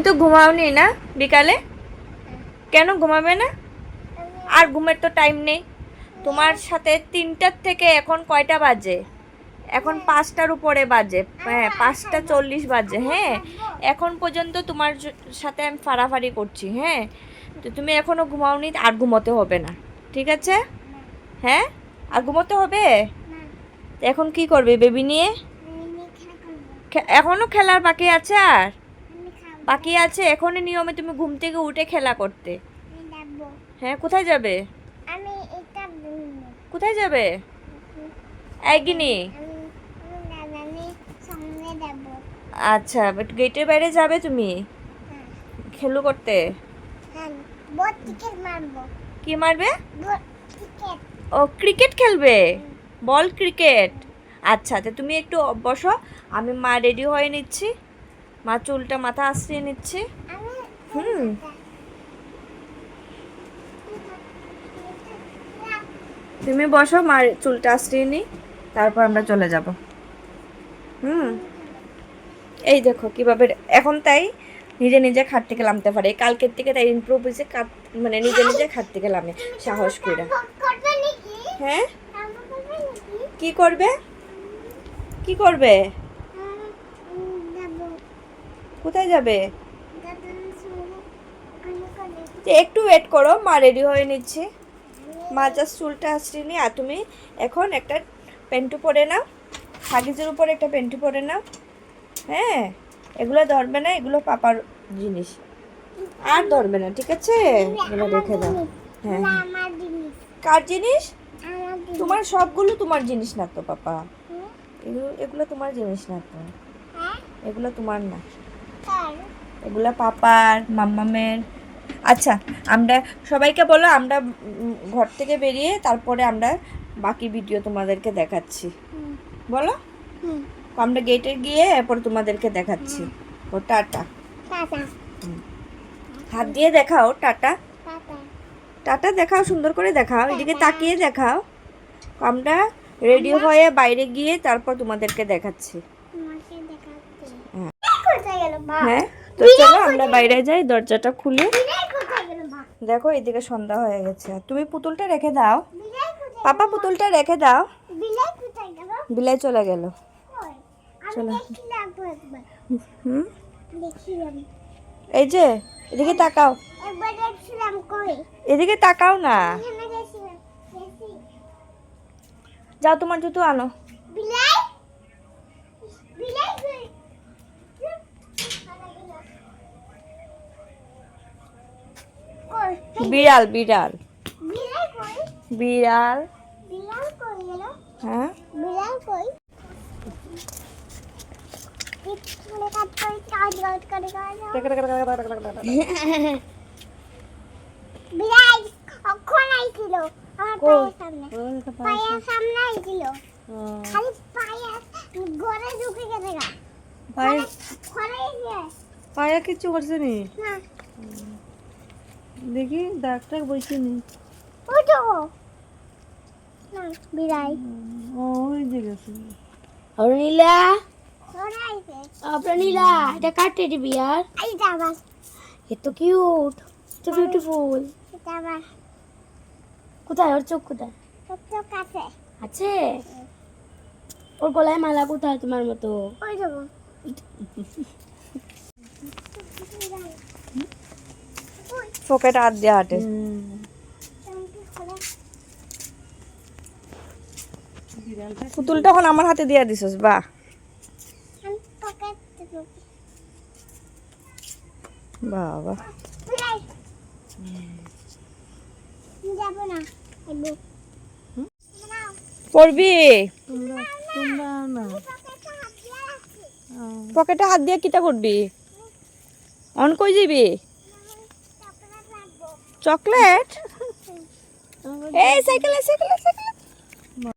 তুমি তো ঘুমাওনি না বিকালে? কেন ঘুমাবে না? আর ঘুমের তো টাইম নেই। তোমার সাথে তিনটার থেকে এখন কয়টা বাজে? এখন পাঁচটার উপরে বাজে। হ্যাঁ পাঁচটা চল্লিশ বাজে হ্যাঁ। এখন পর্যন্ত তোমার সাথে আমি ফাড়াফাড়ি করছি হ্যাঁ। তো তুমি এখনও ঘুমাওনি আর ঘুমোতে হবে না। ঠিক আছে? হ্যাঁ? আর ঘুমোতে হবে? এখন কি করবে বেবি নিয়ে? খে- এখনও খেলার বাকি আছে আর? বাকি আছে এখনই নিয়মে তুমি ঘুম থেকে উঠে খেলা করতে। হ্যাঁ কোথায় যাবে? আমি এটা কোথায় যাবে? যাব আচ্ছা বাট গেটের বাইরে যাবে তুমি? খেলু করতে? হ্যাঁ কি মারবে? ও ক্রিকেট খেলবে? বল ক্রিকেট আচ্ছা তো তুমি একটু বসো আমি মা রেডি হয়ে নিচ্ছি। মা চুলটা মাথা আশ্রিয়ে নিচ্ছি। হুম। তুমি বসো মার চুলটা আশ্রিয়ে নিই তারপর আমরা চলে যাব। হুম। এই দেখো কীভাবে এখন তাই নিজে নিজে খাট থেকে নামতে পারে। কালকের থেকে তাই ইমপ্রুভ হয়েছে মানে নিজে নিজে খাট থেকে নামে সাহস করে হ্যাঁ? কি করবে? কি করবে? কোথায় যাবে? একটু ওয়েট করো মা রেডি হয়ে নিচ্ছি। মা জাস্ট চুলটা আশ্রিয়ে নি আর তুমি এখন একটা পেন্টু পরে নাও হাগিজের উপর একটা পেন্টু পরে নাও। হ্যাঁ এগুলো ধরবে না এগুলো পাপার জিনিস। আর ধরবে না ঠিক আছে? এগুলো রেখে দাও। হ্যাঁ জিনিস। কার জিনিস? তোমার সবগুলো তোমার জিনিস না তো পাপা? এগুলো এগুলো তোমার জিনিস না তো। হ্যাঁ? এগুলো তোমার না। এগুলো পাপার মাম্মামের। আচ্ছা আমরা সবাইকে বলো আমরা ঘর থেকে বেরিয়ে তারপরে আমরা বাকি ভিডিও তোমাদেরকে দেখাচ্ছি। বলো? আমরা গেটে গিয়ে এরপর তোমাদেরকে দেখাচ্ছি। ও টাটা। হাত দিয়ে দেখাও টাটা। টাটা। দেখাও সুন্দর করে দেখাও এদিকে তাকিয়ে দেখাও। আমরা রেডি হয়ে বাইরে গিয়ে তারপর তোমাদেরকে দেখাচ্ছি। হ্যাঁ। তো চলো আমরা বাইরে যাই দরজাটা খুলে। দেখো এদিকে সন্ধ্যা হয়ে গেছে। তুমি পুতুলটা রেখে দাও। পাপা পুতুলটা রেখে দাও। বিলাই চলে গেল। চলো। হুম? এই যে এদিকে তাকাও। এদিকে তাকাও না। যাও তোমার জুতো আনো। বিলাই কই কই বিড়াল বিড়াল বিড়াল। বিড়াল কই? হ্যাঁ? বিড়াল কখন আইছিল? আমার পায়ের সামনে। পায়ের সামনে। আইছিল। খালি পায়ে ঘরে ঢুকে গেছে গা। পায়ে পায়ে কিচ্ছু করছে নি? না। দেখি ডাক্তার বইছে নি। তো না বিড়াল। ওই যে গেছে। অরুণিলা ঘরে আইছে অপ্রনীলা এটা কার টেডি বিয়ার? এইটা আবার এত কিউট এত বিউটিফুল এটা আবার কোথায়? ওর চোখ কোথায়? ছোট্ট কাছে আছে। ওর গলায় মালা কোথায় তোমার মতো? ওই যাব পকেট হাত দিয়ে হাঁটে। পুতুলটা এখন আমার হাতে দিয়ে দিছস বা বাবা। পড়বি? পকেটে হাত দিয়ে কিটা করবি? অন কই যাবি? চকলেট? এই সাইকেল সাইকেল সাইকেলে